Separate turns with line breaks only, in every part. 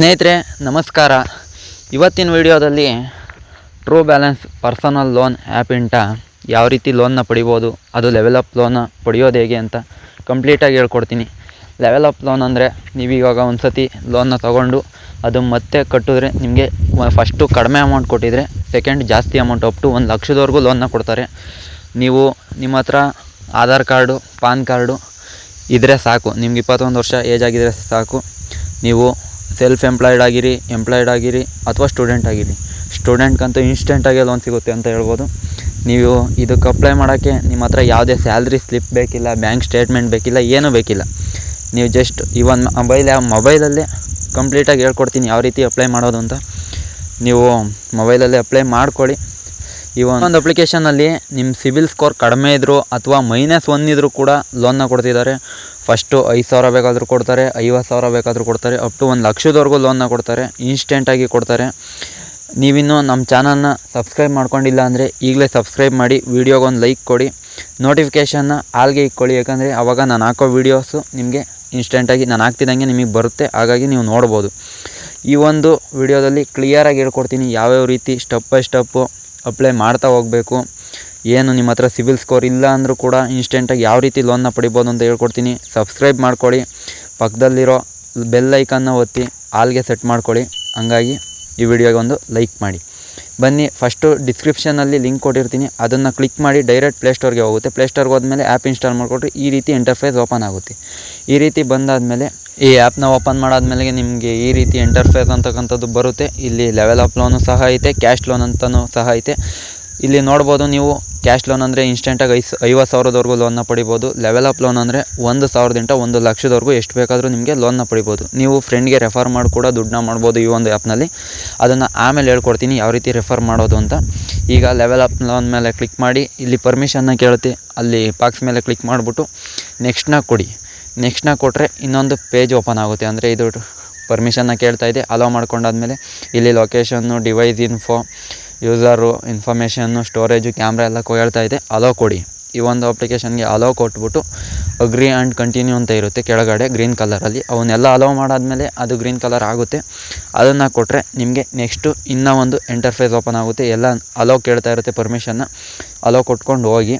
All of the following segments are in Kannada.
ಸ್ನೇಹಿತರೆ, ನಮಸ್ಕಾರ. ಇವತ್ತಿನ ವಿಡಿಯೋದಲ್ಲಿ ಟ್ರೂ ಬ್ಯಾಲೆನ್ಸ್ ಪರ್ಸನಲ್ ಲೋನ್ ಇಂಟ ಯಾವ ರೀತಿ ಲೋನ್ನ ಪಡಿಬೋದು, ಅದು ಲೆವೆಲ್ ಅಪ್ ಲೋನ್ನ ಪಡೆಯೋದು ಹೇಗೆ ಅಂತ ಕಂಪ್ಲೀಟಾಗಿ ಹೇಳ್ಕೊಡ್ತೀನಿ. ಲೆವೆಲ್ ಅಪ್ ಲೋನ್ ಅಂದರೆ ನೀವೀವಾಗ ಒಂದು ಸತಿ ಲೋನ್ನ ತೊಗೊಂಡು ಅದು ಮತ್ತೆ ಕಟ್ಟಿದ್ರೆ ನಿಮಗೆ ಫಸ್ಟು ಕಡಿಮೆ ಅಮೌಂಟ್ ಕೊಟ್ಟಿದ್ರೆ ಸೆಕೆಂಡ್ ಜಾಸ್ತಿ ಅಮೌಂಟ್ ಅಪ್ ಟು ಒಂದು ಲಕ್ಷದವರೆಗೂ ಲೋನ್ನ ಕೊಡ್ತಾರೆ. ನೀವು ನಿಮ್ಮ ಹತ್ರ ಆಧಾರ್ ಕಾರ್ಡು, ಪಾನ್ ಕಾರ್ಡು ಇದ್ದರೆ ಸಾಕು. ನಿಮ್ಗೆ ಇಪ್ಪತ್ತೊಂದು ವರ್ಷ ಏಜ್ ಆಗಿದ್ದರೆ ಸಾಕು. ನೀವು ಸೆಲ್ಫ್ ಎಂಪ್ಲಾಯ್ಡ್ ಆಗಿರಿ ಎಂಪ್ಲಾಯ್ಡ್ ಆಗಿರಿ ಅಥವಾ ಸ್ಟೂಡೆಂಟ್ ಆಗಿರಿ. ಸ್ಟೂಡೆಂಟ್ಗಂತೂ ಇನ್ಸ್ಟೆಂಟಾಗಿ ಲೋನ್ ಸಿಗುತ್ತೆ ಅಂತ ಹೇಳ್ಬೋದು. ನೀವು ಇದಕ್ಕೆ ಅಪ್ಲೈ ಮಾಡೋಕ್ಕೆ ನಿಮ್ಮ ಹತ್ರ ಯಾವುದೇ ಸ್ಯಾಲ್ರಿ ಸ್ಲಿಪ್ ಬೇಕಿಲ್ಲ ಬ್ಯಾಂಕ್ ಸ್ಟೇಟ್ಮೆಂಟ್ ಬೇಕಿಲ್ಲ, ಏನೂ ಬೇಕಿಲ್ಲ. ನೀವು ಜಸ್ಟ್ ಒಂದು ಮೊಬೈಲ್ ಮೊಬೈಲಲ್ಲೇ ಕಂಪ್ಲೀಟಾಗಿ ಹೇಳ್ಕೊಡ್ತೀನಿ ಯಾವ ರೀತಿ ಅಪ್ಲೈ ಮಾಡೋದು ಅಂತ. ನೀವು ಮೊಬೈಲಲ್ಲೇ ಅಪ್ಲೈ ಮಾಡ್ಕೊಳ್ಳಿ. ಈ ಒಂದು ಅಪ್ಲಿಕೇಶನಲ್ಲಿ ನಿಮ್ಮ ಸಿಬಿಲ್ ಸ್ಕೋರ್ ಕಡಿಮೆ ಇದ್ದರೂ ಅಥವಾ ಮೈನಸ್ ಒನ್ ಇದ್ದರೂ ಕೂಡ ಲೋನ್ನ ಕೊಡ್ತಿದ್ದಾರೆ. ಫಸ್ಟು ಐದು ಸಾವಿರ ಬೇಕಾದರೂ ಕೊಡ್ತಾರೆ, ಐವತ್ತು ಸಾವಿರ ಬೇಕಾದರೂ ಕೊಡ್ತಾರೆ ಅಪ್ ಟು ಒಂದು ಲಕ್ಷದವರೆಗೂ ಲೋನ್ನ ಕೊಡ್ತಾರೆ ಇನ್ಸ್ಟೆಂಟಾಗಿ ಕೊಡ್ತಾರೆ. ನೀವಿನ್ನೂ ನಮ್ಮ ಚಾನಲ್ನ ಸಬ್ಸ್ಕ್ರೈಬ್ ಮಾಡ್ಕೊಂಡಿಲ್ಲ ಅಂದರೆ ಈಗಲೇ ಸಬ್ಸ್ಕ್ರೈಬ್ ಮಾಡಿ ವೀಡಿಯೋಗೊಂದು ಲೈಕ್ ಕೊಡಿ ನೋಟಿಫಿಕೇಷನ್ನ ಆಲ್ಗೆ ಇಟ್ಕೊಳ್ಳಿ, ಯಾಕಂದರೆ ಆವಾಗ ನಾನು ಹಾಕೋ ವೀಡಿಯೋಸು ನಿಮಗೆ ಇನ್ಸ್ಟೆಂಟಾಗಿ ನಾನು ಹಾಕ್ತಿದ್ದಂಗೆ ನಿಮಗೆ ಬರುತ್ತೆ, ಹಾಗಾಗಿ ನೀವು ನೋಡ್ಬೋದು. ಈ ಒಂದು ವಿಡಿಯೋದಲ್ಲಿ ಕ್ಲಿಯರಾಗಿ ಹೇಳ್ಕೊಡ್ತೀನಿ ಯಾವ್ಯಾವ ರೀತಿ ಸ್ಟೆಪ್ ಬೈ ಸ್ಟೆಪ್ಪು ಅಪ್ಲೈ ಮಾಡ್ತಾ ಹೋಗಬೇಕು. ಏನು ನಿಮ್ಮ ಹತ್ರ ಸಿವಿಲ್ ಸ್ಕೋರ್ ಇಲ್ಲ ಅಂದರೂ ಕೂಡ ಇನ್ಸ್ಟೆಂಟಾಗಿ ಯಾವ ರೀತಿ ಲೋನ್ನ ಪಡಿಬೋದು ಅಂತ ಹೇಳ್ಕೊಡ್ತೀನಿ. ಸಬ್ಸ್ಕ್ರೈಬ್ ಮಾಡ್ಕೊಳ್ಳಿ. ಪಕ್ಕದಲ್ಲಿರೋ ಬೆಲ್ ಐಕನ್ನ ಒತ್ತಿ ಆಲ್ಗೆ ಸೆಟ್ ಮಾಡ್ಕೊಳ್ಳಿ. ಹಂಗಾಗಿ ಈ ವಿಡಿಯೋಗೆ ಒಂದು ಲೈಕ್ ಮಾಡಿ. ಬನ್ನಿ ಫಸ್ಟು ಡಿಸ್ಕ್ರಿಪ್ಷನಲ್ಲಿ ಲಿಂಕ್ ಕೊಟ್ಟಿರ್ತೀನಿ. ಅದನ್ನು ಕ್ಲಿಕ್ ಮಾಡಿ ಡೈರೆಕ್ಟ್ ಪ್ಲೇಸ್ಟೋರ್ಗೆ ಹೋಗುತ್ತೆ. ಪ್ಲೇಸ್ಟೋರ್ಗೆ ಹೋದ್ಮೇಲೆ ಆ್ಯಪ್ ಇನ್ಸ್ಟಾಲ್ ಮಾಡಿಕೊಟ್ರೆ ಈ ರೀತಿ ಇಂಟರ್ಫೇಸ್ ಓಪನ್ ಆಗುತ್ತೆ. ಈ ರೀತಿ ಬಂದಾದಮೇಲೆ ಈ ಆ್ಯಪ್ನ ಓಪನ್ ಮಾಡಾದ್ಮೇಲೆ ನಿಮಗೆ ಈ ರೀತಿ ಇಂಟರ್ಫೇಸ್ ಅಂತಕ್ಕಂಥದ್ದು ಬರುತ್ತೆ. ಇಲ್ಲಿ ಲೆವೆಲ್ ಆಫ್ ಲೋನು ಸಹ ಐತೆ ಕ್ಯಾಶ್ ಲೋನ್ ಅಂತಲೂ ಸಹ ಐತೆ. ಇಲ್ಲಿ ನೋಡ್ಬೋದು ನೀವು ಕ್ಯಾಶ್ ಲೋನ್ ಅಂದರೆ ಇನ್ಸ್ಟೆಂಟಾಗಿ ಐಸ್ ಐವತ್ತು ಸಾವಿರದವರೆಗೂ ಲೋನ್ನ ಪಡಿಬೋದು. ಲೆವೆಲ್ ಅಪ್ ಲೋನ್ ಅಂದರೆ ಒಂದು ಸಾವಿರದಿಂದ ಒಂದು ಲಕ್ಷದವರೆಗೂ ಎಷ್ಟು ಬೇಕಾದರೂ ನಿಮಗೆ ಲೋನ್ನ ಪಡಿಬೋದು. ನೀವು ಫ್ರೆಂಡ್ಗೆ ರೆಫರ್ ಮಾಡಿ ಕೂಡ ದುಡ್ಡನ್ನ ಮಾಡ್ಬೋದು ಈ ಒಂದು ಆ್ಯಪ್ನಲ್ಲಿ ಅದನ್ನು ಆಮೇಲೆ ಹೇಳ್ಕೊಡ್ತೀನಿ ಯಾವ ರೀತಿ ರೆಫರ್ ಮಾಡೋದು ಅಂತ. ಈಗ ಲೆವೆಲ್ ಅಪ್ ಲೋನ್ ಮೇಲೆ ಕ್ಲಿಕ್ ಮಾಡಿ, ಇಲ್ಲಿ ಪರ್ಮಿಷನ್ನ ಕೇಳುತ್ತೆ ಅಲ್ಲಿ ಬಾಕ್ಸ್ ಮೇಲೆ ಕ್ಲಿಕ್ ಮಾಡಿಬಿಟ್ಟು ನೆಕ್ಸ್ಟ್ನ ಕೊಡಿ. ನೆಕ್ಸ್ಟ್ನ ಕೊಟ್ಟರೆ ಇನ್ನೊಂದು ಪೇಜ್ ಓಪನ್ ಆಗುತ್ತೆ. ಅಂದರೆ ಇದು ಪರ್ಮಿಷನ್ನ ಕೇಳ್ತಾ ಇದೆ. ಅಲೋ ಮಾಡ್ಕೊಂಡಾದ್ಮೇಲೆ ಇಲ್ಲಿ location device info user information storage camera ಎಲ್ಲ ಹೇಳ್ತಾ ಇದೆ. ಅಲೋ ಕೊಡಿ. ಈ ಒಂದು ಅಪ್ಲಿಕೇಶನ್ಗೆ ಅಲೋ ಕೊಟ್ಬಿಟ್ಟು ಅಗ್ರಿ ಆ್ಯಂಡ್ ಕಂಟಿನ್ಯೂ ಅಂತ ಇರುತ್ತೆ ಕೆಳಗಡೆ ಗ್ರೀನ್ ಕಲರಲ್ಲಿ ಅವನ್ನೆಲ್ಲ ಅಲೋ ಮಾಡಾದಮೇಲೆ ಅದು ಗ್ರೀನ್ ಕಲರ್ ಆಗುತ್ತೆ. ಅದನ್ನು ಕೊಟ್ಟರೆ ನಿಮಗೆ ನೆಕ್ಸ್ಟು ಇನ್ನೂ ಒಂದು ಎಂಟರ್ಫೇಸ್ ಓಪನ್ ಆಗುತ್ತೆ. ಎಲ್ಲ ಅಲೋ ಕೇಳ್ತಾ ಇರುತ್ತೆ ಪರ್ಮಿಷನ್ನ ಅಲೋ ಕೊಟ್ಕೊಂಡು ಹೋಗಿ.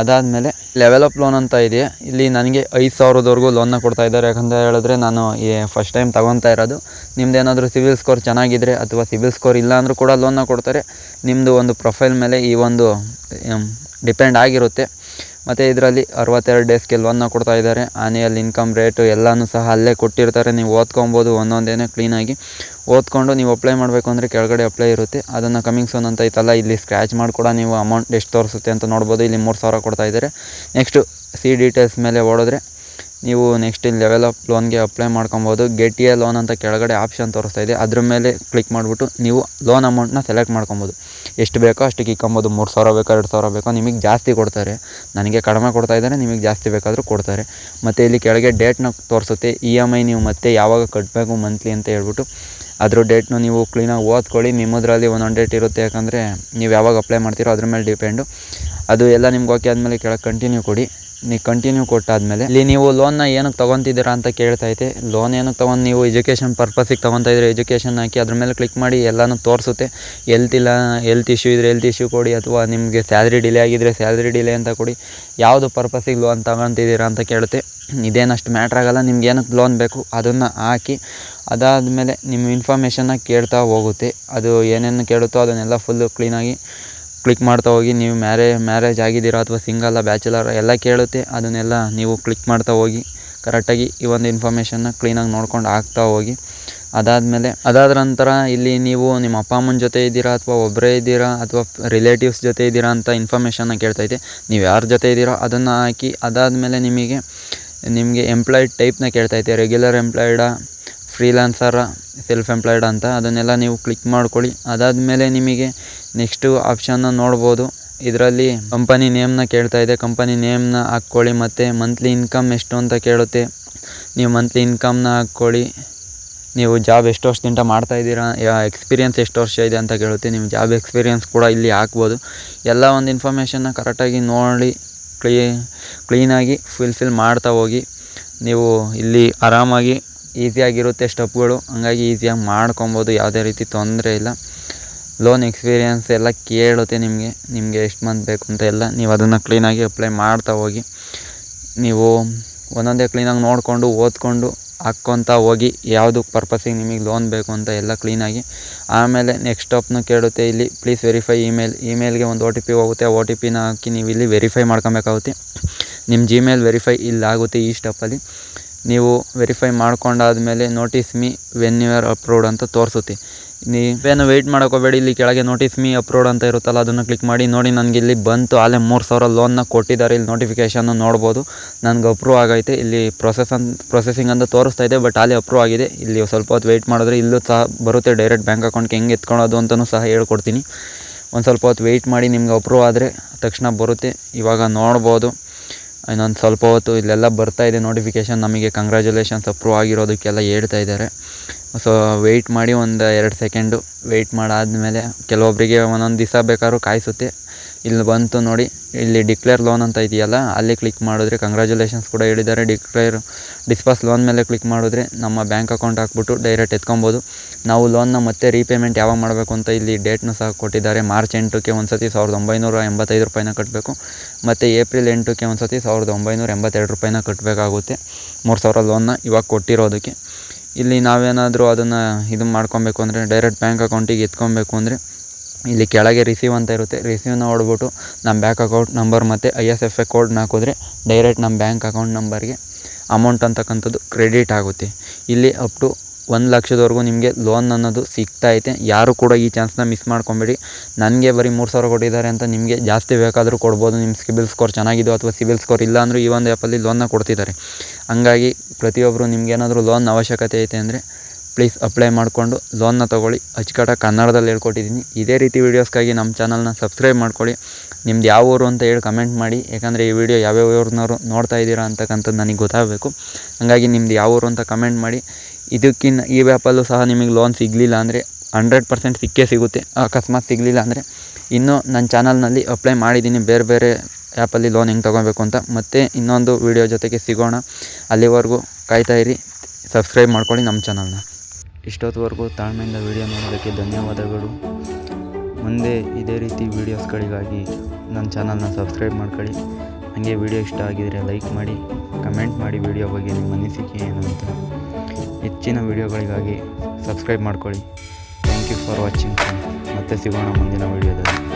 ಅದಾದಮೇಲೆ ಲೆವೆಲ್ ಅಪ್ ಲೋನ್ ಅಂತ ಇದೆ. ಇಲ್ಲಿ ನನಗೆ ಐದು ಸಾವಿರದವರೆಗೂ ಲೋನ್ನ ಕೊಡ್ತಾ ಇದ್ದಾರೆ. ಯಾಕಂತ ಹೇಳಿದ್ರೆ ನಾನು ಈ ಫಸ್ಟ್ ಟೈಮ್ ತೊಗೊತಾ ಇರೋದು. ನಿಮ್ದು ಏನಾದರೂ ಸಿವಿಲ್ ಸ್ಕೋರ್ ಚೆನ್ನಾಗಿದ್ದರೆ ಅಥವಾ ಸಿವಿಲ್ ಸ್ಕೋರ್ ಇಲ್ಲ ಅಂದರೂ ಕೂಡ ಲೋನ್ನ ಕೊಡ್ತಾರೆ. ನಿಮ್ಮದು ಒಂದು ಪ್ರೊಫೈಲ್ ಮೇಲೆ ಈ ಒಂದು ಡಿಪೆಂಡ್ ಆಗಿರುತ್ತೆ. ಮತ್ತು ಇದರಲ್ಲಿ ಅರವತ್ತೆರಡು ಡೇಸ್ಗೆ ಲೋನ್ನ ಕೊಡ್ತಾ ಇದ್ದಾರೆ. ಆನಿಯಲ್ ಇನ್ಕಮ್ ರೇಟು ಎಲ್ಲನೂ ಸಹ ಅಲ್ಲೇ ಕೊಟ್ಟಿರ್ತಾರೆ. ನೀವು ಓದ್ಕೊಬೋದು ಒಂದೊಂದೇನೆ ಕ್ಲೀನಾಗಿ ಓದ್ಕೊಂಡು ನೀವು ಅಪ್ಲೈ ಮಾಡಬೇಕು ಅಂದರೆ ಕೆಳಗಡೆ ಅಪ್ಲೈ ಇರುತ್ತೆ. ಅದನ್ನು ಕಮಿಂಗ್ ಸೋನ್ ಅಂತ ಐತಲ್ಲ, ಇಲ್ಲಿ ಸ್ಕ್ರ್ಯಾಚ್ ಮಾಡಿ ಕೂಡ ನೀವು ಅಮೌಂಟ್ ಎಷ್ಟು ತೋರಿಸುತ್ತೆ ಅಂತ ನೋಡ್ಬೋದು. ಇಲ್ಲಿ ಮೂರು ಸಾವಿರ ಕೊಡ್ತಾ ಇದ್ದಾರೆ. ನೆಕ್ಸ್ಟು ಸಿ ಡೀಟೇಲ್ಸ್ ಮೇಲೆ ಓಡಿದ್ರೆ ನೀವು ನೆಕ್ಸ್ಟ್ ಇಲ್ಲಿ ಲೆವೆಲ್ ಲೋನ್ಗೆ ಅಪ್ಲೈ ಮಾಡ್ಕೊಬೋದು. ಗೆಟ್ ಎ ಲೋನ್ ಅಂತ ಕೆಳಗಡೆ ಆಪ್ಷನ್ ತೋರಿಸ್ತಾ ಇದೆ. ಅದ್ರ ಮೇಲೆ ಕ್ಲಿಕ್ ಮಾಡಿಬಿಟ್ಟು ನೀವು ಲೋನ್ ಅಮೌಂಟ್ನ ಸೆಲೆಕ್ಟ್ ಮಾಡ್ಕೊಬೋದು. ಎಷ್ಟು ಬೇಕೋ ಅಷ್ಟಕ್ಕೆ ಇಕ್ಕೊಬೋದು ಮೂರು ಸಾವಿರ ಬೇಕೋ, ಎರಡು ಸಾವಿರ ಬೇಕೋ, ನಿಮಗೆ ಜಾಸ್ತಿ ಕೊಡ್ತಾರೆ. ನನಗೆ ಕಡಿಮೆ ಕೊಡ್ತಾ ಇದ್ದಾರೆ, ನಿಮಗೆ ಜಾಸ್ತಿ ಬೇಕಾದರೂ ಕೊಡ್ತಾರೆ. ಮತ್ತು ಇಲ್ಲಿ ಕೆಳಗೆ ಡೇಟ್ನ ತೋರಿಸುತ್ತೆ. ಇ ಎಂ ಐ ನೀವು ಮತ್ತೆ ಯಾವಾಗ ಕಟ್ಟಬೇಕು ಮಂತ್ಲಿ ಅಂತ ಹೇಳ್ಬಿಟ್ಟು ಅದ್ರ ಡೇಟ್ನು ನೀವು ಕ್ಲೀನಾಗಿ ಓದ್ಕೊಳ್ಳಿ. ನಿಮ್ಮದ್ರಲ್ಲಿ ಒಂದೊಂದು ಡೇಟ್ ಇರುತ್ತೆ. ಯಾಕಂದರೆ ನೀವು ಯಾವಾಗ ಅಪ್ಲೈ ಮಾಡ್ತೀರೋ ಅದ್ರ ಮೇಲೆ ಡಿಪೆಂಡು ಅದು ಎಲ್ಲ ನಿಮ್ಗೆ ಓಕೆ ಆದಮೇಲೆ ಕೆಳಗೆ ಕಂಟಿನ್ಯೂ ಕೊಡಿ. ನೀವು ಕಂಟಿನ್ಯೂ ಕೊಟ್ಟಾದ್ಮೇಲೆ. ಇಲ್ಲಿ ನೀವು ಲೋನ್ನ ಏನಕ್ಕೆ ತೊಗೊತಿದ್ದೀರಾ ಅಂತ ಕೇಳ್ತೈತೆ ಲೋನ್ ಏನಕ್ಕೆ ತೊಗೊಂಡು ನೀವು ಎಜುಕೇಷನ್ ಪರ್ಪಸಿಗೆ ತೊಗೊತಾ ಇದ್ರೆ ಎಜುಕೇಷನ್ ಹಾಕಿ ಅದ್ರ ಮೇಲೆ ಕ್ಲಿಕ್ ಮಾಡಿ ಎಲ್ಲನೂ ತೋರಿಸುತ್ತೆ. ಎಲ್ತ್ ಇಲ್ಲ ಎಲ್ತ್ ಇಶ್ಯೂ ಇದ್ರೆ ಎಲ್ತ್ ಇಶ್ಯೂ ಕೊಡಿ ಅಥವಾ ನಿಮಗೆ ಸ್ಯಾಲ್ರಿ ಡಿಲೇ ಆಗಿದ್ರೆ ಸ್ಯಾಲ್ರಿ ಡಿಲೇ ಅಂತ ಕೊಡಿ. ಯಾವುದು ಪರ್ಪಸಿಗೆ ಲೋನ್ ತೊಗೊತಿದ್ದೀರಾ ಅಂತ ಕೇಳುತ್ತೆ. ಇದೇನಷ್ಟು ಮ್ಯಾಟ್ರ್ ಆಗೋಲ್ಲ. ನಿಮ್ಗೆ ಏನಕ್ಕೆ ಲೋನ್ ಬೇಕು ಅದನ್ನು ಹಾಕಿ ಅದಾದಮೇಲೆ ನಿಮ್ಮ ಇನ್ಫಾರ್ಮೇಷನ್ನ ಕೇಳ್ತಾ ಹೋಗುತ್ತೆ. ಅದು ಏನೇನು ಕೇಳುತ್ತೋ ಅದನ್ನೆಲ್ಲ ಫುಲ್ಲು ಕ್ಲೀನಾಗಿ ಕ್ಲಿಕ್ ಮಾಡ್ತಾ ಹೋಗಿ, ನೀವು ಮ್ಯಾರೇ ಮ್ಯಾರೇಜ್ ಆಗಿದ್ದೀರಾ ಅಥವಾ ಸಿಂಗಲ್ಲ ಬ್ಯಾಚುಲರ್ ಎಲ್ಲ ಕೇಳುತ್ತೆ, ಅದನ್ನೆಲ್ಲ ನೀವು ಕ್ಲಿಕ್ ಮಾಡ್ತಾ ಹೋಗಿ ಕರೆಕ್ಟಾಗಿ ಈ ಒಂದು ಇನ್ಫಾರ್ಮೇಷನ್ನ ಕ್ಲೀನಾಗಿ ನೋಡ್ಕೊಂಡು ಹಾಕ್ತಾ ಹೋಗಿ. ಅದಾದಮೇಲೆ, ಅದಾದ ನಂತರ ಇಲ್ಲಿ ನೀವು ನಿಮ್ಮ ಅಪ್ಪ, ಅಮ್ಮನ ಜೊತೆ ಇದ್ದೀರಾ ಅಥವಾ ಒಬ್ಬರೇ ಇದ್ದೀರಾ ಅಥವಾ ರಿಲೇಟಿವ್ಸ್ ಜೊತೆ ಇದ್ದೀರಾ ಅಂತ ಇನ್ಫಾರ್ಮೇಷನ್ನ ಕೇಳ್ತೈತೆ ನೀವು ಯಾರ ಜೊತೆ ಇದ್ದೀರೋ ಅದನ್ನು ಹಾಕಿ, ಅದಾದಮೇಲೆ ನಿಮಗೆ ನಿಮಗೆ ಎಂಪ್ಲಾಯ್ಡ್ ಟೈಪ್ನ ಕೇಳ್ತೈತೆ ರೆಗ್ಯುಲರ್ ಎಂಪ್ಲಾಯ್ಡಾ ಫ್ರೀಲಾನ್ಸರ ಸೆಲ್ಫ್ ಎಂಪ್ಲಾಯ್ಡ್ ಅಂತ, ಅದನ್ನೆಲ್ಲ ನೀವು ಕ್ಲಿಕ್ ಮಾಡ್ಕೊಳ್ಳಿ. ಅದಾದಮೇಲೆ ನಿಮಗೆ ನೆಕ್ಸ್ಟು ಆಪ್ಷನ್ನ ನೋಡ್ಬೋದು. ಇದರಲ್ಲಿ ಕಂಪನಿ ನೇಮ್ನ ಕೇಳ್ತಾ ಇದೆ. ಕಂಪನಿ ನೇಮ್ನ ಹಾಕ್ಕೊಳ್ಳಿ ಮತ್ತು ಮಂತ್ಲಿ ಇನ್ಕಮ್ ಎಷ್ಟು ಅಂತ ಕೇಳುತ್ತೆ. ನೀವು ಮಂತ್ಲಿ ಇನ್ಕಮ್ನ ಹಾಕ್ಕೊಳ್ಳಿ. ನೀವು ಜಾಬ್ ಎಷ್ಟು ವರ್ಷದಿಂದ ಮಾಡ್ತಾ ಇದ್ದೀರಾ ಎಕ್ಸ್ಪೀರಿಯನ್ಸ್ ಎಷ್ಟು ವರ್ಷ ಇದೆ ಅಂತ ಕೇಳುತ್ತೆ. ನಿಮ್ಮ ಜಾಬ್ ಎಕ್ಸ್ಪೀರಿಯನ್ಸ್ ಕೂಡ ಇಲ್ಲಿ ಹಾಕ್ಬೋದು. ಎಲ್ಲ ಒಂದು ಇನ್ಫಾರ್ಮೇಷನ್ನ ಕರೆಕ್ಟಾಗಿ ನೋಡಿ ಕ್ಲೀ ಕ್ಲೀನಾಗಿ ಫುಲ್ಫಿಲ್ ಮಾಡ್ತಾ ಹೋಗಿ. ನೀವು ಇಲ್ಲಿ ಆರಾಮಾಗಿ ಈಸಿಯಾಗಿರುತ್ತೆ ಸ್ಟೆಪ್ಗಳು. ಹಂಗಾಗಿ ಈಸಿಯಾಗಿ ಮಾಡ್ಕೊಬೋದು, ಯಾವುದೇ ರೀತಿ ತೊಂದರೆ ಇಲ್ಲ. ಲೋನ್ ಎಕ್ಸ್ಪೀರಿಯನ್ಸ್ ಎಲ್ಲ ಕೇಳುತ್ತೆ ನಿಮಗೆ ನಿಮಗೆ ಎಷ್ಟು ಮಂತ್ ಬೇಕು ಅಂತ ಎಲ್ಲ. ನೀವು ಅದನ್ನು ಕ್ಲೀನಾಗಿ ಅಪ್ಲೈ ಮಾಡ್ತಾ ಹೋಗಿ, ನೀವು ಒಂದೊಂದೇ ಕ್ಲೀನಾಗಿ ನೋಡಿಕೊಂಡು, ಓದ್ಕೊಂಡು, ಹಾಕ್ಕೊತ ಹೋಗಿ, ಯಾವುದು ಪರ್ಪಸಿಗೆ ನಿಮಗೆ ಲೋನ್ ಬೇಕು ಅಂತ ಎಲ್ಲ ಕ್ಲೀನಾಗಿ ಆಮೇಲೆ ನೆಕ್ಸ್ಟ್ ಸ್ಟಾಪ್ನು ಕೇಳುತ್ತೆ ಇಲ್ಲಿ. ಪ್ಲೀಸ್ ವೆರಿಫೈ ಇಮೇಲ್ ಇಮೇಲ್ಗೆ ಒಂದು ಒ ಟಿ ಪಿ ಹೋಗುತ್ತೆ. ಆ ಒ ಟಿ ಪಿನ ಹಾಕಿ ನೀವು ಇಲ್ಲಿ ವೆರಿಫೈ ಮಾಡ್ಕೊಬೇಕಾಗುತ್ತೆ. ನಿಮ್ಮ ಜಿಮೇಲ್ ವೆರಿಫೈ ಇಲ್ಲಾಗುತ್ತೆ ಈ ಸ್ಟೆಪ್ಪಲ್ಲಿ ನೀವು verify ಮಾಡ್ಕೊಂಡಾದ್ಮೇಲೆ notice me when you are approved ಅಂತ ತೋರಿಸುತ್ತೆ. ನೀವೇನು ವೆಯ್ಟ್ ಮಾಡೋಕೋಬೇಡಿ ಇಲ್ಲಿ ಕೆಳಗೆ ನೋಟಿಸ್ ಮೀ ಅಪ್ರೂವ್ಡ್ ಅಂತ ಇರುತ್ತಲ್ಲ, ಅದನ್ನು ಕ್ಲಿಕ್ ಮಾಡಿ, ನೋಡಿ ನನಗೆ ಇಲ್ಲಿ ಬಂತು ಅಲ್ಲೇ ಮೂರು ಸಾವಿರ ಲೋನ್ನ ಕೊಟ್ಟಿದ್ದಾರೆ, ಇಲ್ಲಿ ನೋಟಿಫಿಕೇಷನ್ನು ನೋಡ್ಬೋದು. ನನಗೆ ಅಪ್ರೂವ್ ಆಗೈತೆ, ಇಲ್ಲಿ ಪ್ರೊಸೆಸ್ ಅಂತ ಪ್ರೊಸೆಸಿಂಗ್ ಅಂತ ತೋರಿಸ್ತಾ ಇದೆ ಬಟ್ ಅಲ್ಲಿ ಅಪ್ರೂವ್ ಆಗಿದೆ. ಇಲ್ಲಿ ಸ್ವಲ್ಪ ಹೊತ್ತು ವೆಯ್ಟ್ ಮಾಡಿದ್ರೆ ಇಲ್ಲೂ ಸಹ ಬರುತ್ತೆ ಡೈರೆಕ್ಟ್ ಬ್ಯಾಂಕ್ ಅಕೌಂಟ್ಗೆ ಹೆಂಗೆ ಎತ್ಕೊಳ್ಳೋದು ಅಂತಲೂ ಸಹ ಹೇಳ್ಕೊಡ್ತೀನಿ. ಒಂದು ಸ್ವಲ್ಪ ಹೊತ್ತು ವೆಯ್ಟ್ ಮಾಡಿ ನಿಮ್ಗೆ ಅಪ್ರೂವ್ ಆದರೆ ತಕ್ಷಣ ಬರುತ್ತೆ, ಇವಾಗ ನೋಡ್ಬೋದು. ಇನ್ನೊಂದು ಸ್ವಲ್ಪ ಹೊತ್ತು ಇಲ್ಲೆಲ್ಲ ಬರ್ತಾ ಇದೆ ನೋಟಿಫಿಕೇಷನ್ ನಮಗೆ ಕಂಗ್ರ್ಯಾಚುಲೇಷನ್ಸ್ ಅಪ್ರೂವ್ ಆಗಿರೋದಕ್ಕೆಲ್ಲ ಹೇಳ್ತಾ ಇದ್ದಾರೆ. ಸೊ ವೆಯ್ಟ್ ಮಾಡಿ ಒಂದು ಎರಡು ಸೆಕೆಂಡು ವೆಯ್ಟ್ ಮಾಡಾದಮೇಲೆ ಕೆಲವೊಬ್ಬರಿಗೆ ಒಂದೊಂದು ದಿವಸ ಬೇಕಾದ್ರೂ ಕಾಯಿಸುತ್ತೆ. ಇಲ್ಲಿ ಬಂತು ನೋಡಿ. ಇಲ್ಲಿ ಡಿಕ್ಲೇರ್ ಲೋನ್ ಅಂತ ಇದೆಯಲ್ಲ, ಅಲ್ಲಿ ಕ್ಲಿಕ್ ಮಾಡಿದ್ರೆ ಕಂಗ್ರ್ಯಾಚುಲೇಷನ್ಸ್ ಕೂಡ ಹೇಳಿದ್ದಾರೆ. ಡಿಕ್ಲೇರ್ ಡಿಸ್ಪಾಸ್ ಲೋನ್ ಮೇಲೆ ಕ್ಲಿಕ್ ಮಾಡಿದ್ರೆ ನಮ್ಮ ಬ್ಯಾಂಕ್ ಅಕೌಂಟ್ ಹಾಕ್ಬಿಟ್ಟು ಡೈರೆಕ್ಟ್ ಎತ್ಕೊಬೋದು. ನಾವು ಲೋನ್ನ ಮತ್ತೆ ರೀಪೇಮೆಂಟ್ ಯಾವಾಗ ಮಾಡಬೇಕು ಅಂತ ಇಲ್ಲಿ ಡೇಟ್ನು ಸಹ ಕೊಟ್ಟಿದ್ದಾರೆ. ಮಾರ್ಚ್ ಎಂಟಕ್ಕೆ ಒಂದು ಸತಿ ಸಾವಿರದ ಒಂಬೈನೂರ ಎಂಬತ್ತೈದು ರೂಪಾಯಿನ ಕಟ್ಟಬೇಕು ಮತ್ತು ಏಪ್ರಿಲ್ ಎಂಟಕ್ಕೆ ಒಂದು ಸತಿ ಸಾವಿರದ ಒಂಬೈನೂರ ಎಂಬತ್ತೆರಡು ರೂಪಾಯಿನ ಕಟ್ಟಬೇಕಾಗುತ್ತೆ ಮೂರು ಸಾವಿರ ಲೋನ್ನ ಇವಾಗ ಕೊಟ್ಟಿರೋದಕ್ಕೆ. ಇಲ್ಲಿ ನಾವೇನಾದರೂ ಅದನ್ನು ಇದು ಮಾಡ್ಕೊಬೇಕು ಅಂದರೆ ಡೈರೆಕ್ಟ್ ಬ್ಯಾಂಕ್ ಅಕೌಂಟಿಗೆ ಎತ್ಕೊಬೇಕು ಅಂದರೆ ಇಲ್ಲಿ ಕೆಳಗೆ ರಿಸೀವ್ ಅಂತ ಇರುತ್ತೆ. ರಿಸೀವ್ನ ಹೊಡ್ಬಿಟ್ಟು ನಮ್ಮ ಬ್ಯಾಂಕ್ ಅಕೌಂಟ್ ನಂಬರ್ ಮತ್ತು ಐ ಎಸ್ ಎಫ್ ಎ ಕೋಡ್ನ ಹಾಕಿದ್ರೆ ಡೈರೆಕ್ಟ್ ನಮ್ಮ ಬ್ಯಾಂಕ್ ಅಕೌಂಟ್ ನಂಬರ್ಗೆ ಅಮೌಂಟ್ ಅಂತಕ್ಕಂಥದ್ದು ಕ್ರೆಡಿಟ್ ಆಗುತ್ತೆ. ಇಲ್ಲಿ ಅಪ್ ಟು ಒಂದು ಲಕ್ಷದವರೆಗೂ ನಿಮಗೆ ಲೋನ್ ಅನ್ನೋದು ಸಿಗ್ತಾ ಐತೆ. ಯಾರು ಕೂಡ ಈ ಚಾನ್ಸ್ನ ಮಿಸ್ ಮಾಡ್ಕೊಬೇಡಿ. ನನಗೆ ಬರೀ ಮೂರು ಸಾವಿರ ಕೊಟ್ಟಿದ್ದಾರೆ ಅಂತ ನಿಮಗೆ ಜಾಸ್ತಿ ಬೇಕಾದರೂ ಕೊಡ್ಬೋದು. ನಿಮ್ಮ ಸಿಬಿಲ್ ಸ್ಕೋರ್ ಚೆನ್ನಾಗಿದೆಯೋ ಅಥವಾ ಸಿಬಿಲ್ ಸ್ಕೋರ್ ಇಲ್ಲ ಅಂದರೂ ಈ ಒಂದು ಆ್ಯಪಲ್ಲಿ ಲೋನ್ನ ಕೊಡ್ತಿದ್ದಾರೆ. ಹಂಗಾಗಿ ಪ್ರತಿಯೊಬ್ಬರು ನಿಮಗೇನಾದರೂ ಲೋನ್ ಅವಶ್ಯಕತೆ ಐತೆ ಅಂದರೆ ಪ್ಲೀಸ್ ಅಪ್ಲೈ ಮಾಡಿಕೊಂಡು ಲೋನ್ನ ತೊಗೊಳ್ಳಿ. ಅಚ್ಚುಕಟ್ಟಾಗಿ ಕನ್ನಡದಲ್ಲಿ ಹೇಳ್ಕೊಟ್ಟಿದ್ದೀನಿ. ಇದೇ ರೀತಿ ವೀಡಿಯೋಸ್ಗಾಗಿ ನಮ್ಮ ಚಾನಲ್ನ ಸಬ್ಸ್ಕ್ರೈಬ್ ಮಾಡ್ಕೊಳ್ಳಿ. ನಿಮ್ದು ಯಾವ ಊರು ಅಂತ ಹೇಳಿ ಕಮೆಂಟ್ ಮಾಡಿ. ಯಾಕಂದರೆ ಈ ವಿಡಿಯೋ ಯಾವ್ಯಾವ ಊರಿನವರು ನೋಡ್ತಾ ಇದ್ದೀರಾ ಅಂತಕ್ಕಂಥದ್ದು ನನಗೆ ಗೊತ್ತಾಗಬೇಕು. ಹಾಗಾಗಿ ನಿಮ್ದು ಯಾವ ಊರು ಅಂತ ಕಮೆಂಟ್ ಮಾಡಿ. ಇದಕ್ಕಿನ್ನ ಈ ವ್ಯಾಪಲ್ಲೂ ಸಹ ನಿಮಗೆ ಲೋನ್ ಸಿಗಲಿಲ್ಲ ಅಂದರೆ ಹಂಡ್ರೆಡ್ ಪರ್ಸೆಂಟ್ ಸಿಕ್ಕೇ ಸಿಗುತ್ತೆ. ಅಕಸ್ಮಾತ್ ಸಿಗಲಿಲ್ಲ ಅಂದರೆ ಇನ್ನೂ ನನ್ನ ಚಾನಲ್ನಲ್ಲಿ ಅಪ್ಲೈ ಮಾಡಿದ್ದೀನಿ. ಬೇರೆ ಬೇರೆ ಆ್ಯಪಲ್ಲಿ ಲೋನ್ ಹೆಂಗೆ ತೊಗೋಬೇಕು ಅಂತ. ಮತ್ತೆ ಇನ್ನೊಂದು ವಿಡಿಯೋ ಜೊತೆಗೆ ಸಿಗೋಣ. ಅಲ್ಲಿವರೆಗೂ ಕಾಯ್ತಾಯಿರಿ ಸಬ್ಸ್ಕ್ರೈಬ್ ಮಾಡ್ಕೊಳ್ಳಿ ನಮ್ಮ ಚಾನಲ್ನ ಇಷ್ಟೊತ್ತುವರೆಗೂ ತಾಳ್ಮೆಯಿಂದ ವಿಡಿಯೋ ನೋಡೋದಕ್ಕೆ ಧನ್ಯವಾದಗಳು. ಮುಂದೆ ಇದೇ ರೀತಿ ವೀಡಿಯೋಸ್ಗಳಿಗಾಗಿ ನನ್ನ ಚಾನಲ್ನ ಸಬ್ಸ್ಕ್ರೈಬ್ ಮಾಡ್ಕೊಳ್ಳಿ. ಹಾಗೆ ವಿಡಿಯೋ ಇಷ್ಟ ಆಗಿದರೆ ಲೈಕ್ ಮಾಡಿ ಕಮೆಂಟ್ ಮಾಡಿ ವಿಡಿಯೋ ಬಗ್ಗೆ ನಿಮ್ಮ ಅನಿಸಿಕೆ ಏನು ಅಂತ ಹೆಚ್ಚಿನ ವಿಡಿಯೋಗಳಿಗಾಗಿ ಸಬ್ಸ್ಕ್ರೈಬ್ ಮಾಡ್ಕೊಳ್ಳಿ. ಥ್ಯಾಂಕ್ ಯು ಫಾರ್ ವಾಚಿಂಗ್ ಮತ್ತೆ ಸಿಗೋಣ ಮುಂದಿನ ವಿಡಿಯೋದಲ್ಲಿ